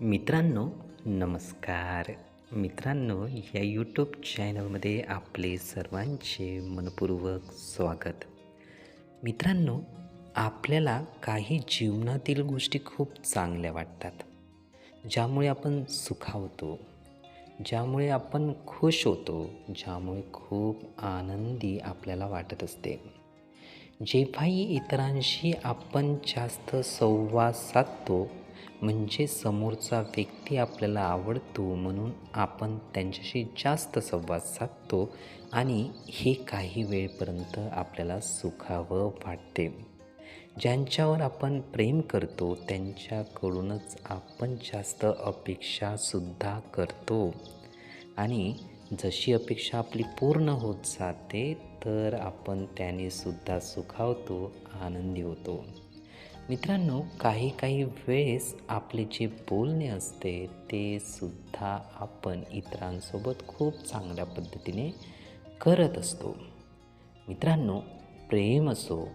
मित्रांनो नमस्कार. मित्रांनो या यूट्यूब चॅनलमध्ये आपले सर्वांचे मनपूर्वक स्वागत. मित्रांनो आपल्याला काही जीवनातील गोष्टी खूप चांगल्या वाटतात ज्यामुळे आपण सुखावतो ज्यामुळे आपण खुश होतो ज्यामुळे खूप आनंदी आपल्याला वाटत असते. जेव्हाही इतरांशी आपण जास्त संवाद साधतो म्हणजे समोरचा व्यक्ती आपल्याला आवडतो म्हणून आपण त्यांच्याशी जास्त संवाद साधतो आणि हे काही वेळपर्यंत आपल्याला सुखावं वाटते. ज्यांच्यावर आपण प्रेम करतो त्यांच्याकडूनच आपण जास्त अपेक्षासुद्धा करतो. आणि जशी अपेक्षा आपली पूर्ण होत जाते तर आपण त्याने सुद्धा सुखावतो आनंदी होतो. मित्रांनो काही काही वेळेस आपले जे बोलणे असते ते सुद्धा आपण इतरांसोबत खूप चांगल्या पद्धतीने करत असतो. मित्रांनो प्रेम असो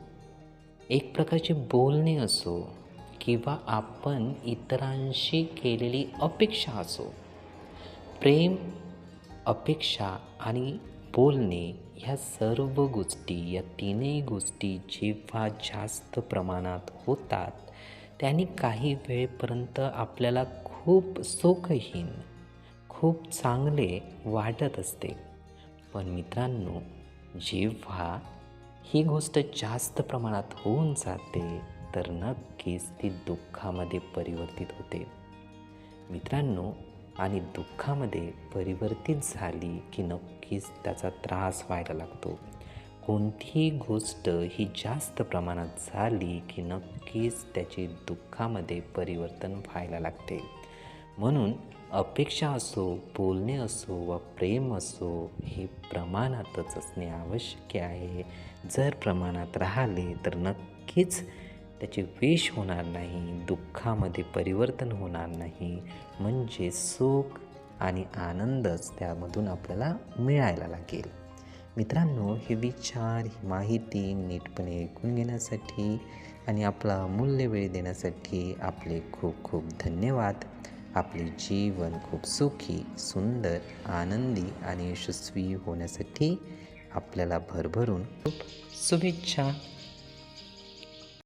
एक प्रकारचे बोलणे असो किंवा आपण इतरांशी केलेली अपेक्षा असो प्रेम अपेक्षा आणि बोलणे ह्या सर्व गोष्टी या तीनही गोष्टी जेव्हा जास्त प्रमाणात होतात त्यांनी काही वेळपर्यंत आपल्याला खूप सुखहीन खूप चांगले वाटत असते. पण मित्रांनो जेव्हा ही गोष्ट जास्त प्रमाणात होऊन जाते तर नक्कीच ती दुःखामध्ये परिवर्तित होते. मित्रांनो आणि दुःखामध्ये परिवर्तित झाली की नक्कीच त्याचा त्रास व्हायला लागतो. कोणतीही गोष्ट ही जास्त प्रमाणात झाली की नक्कीच त्याचे दुःखामध्ये परिवर्तन व्हायला लागते. म्हणून अपेक्षा असो बोलणे असो व प्रेम असो हे प्रमाणातच असणे आवश्यक आहे. जर प्रमाणात राहिले तर नक्कीच त्याचे वेश होणार नाही दुःखामध्ये परिवर्तन होणार नाही. म्हणजे सुख आणि आनंदच त्यामधून आपल्याला मिळायला लागेल. मित्रांनो हे विचार ही माहिती नीटपणे ऐकून घेण्यासाठी आणि आपला मूल्य वेळ देण्यासाठी आपले खूप खूप धन्यवाद. आपले जीवन खूप सुखी सुंदर आनंदी आणि यशस्वी होण्यासाठी आपल्याला भरभरून खूप शुभेच्छा.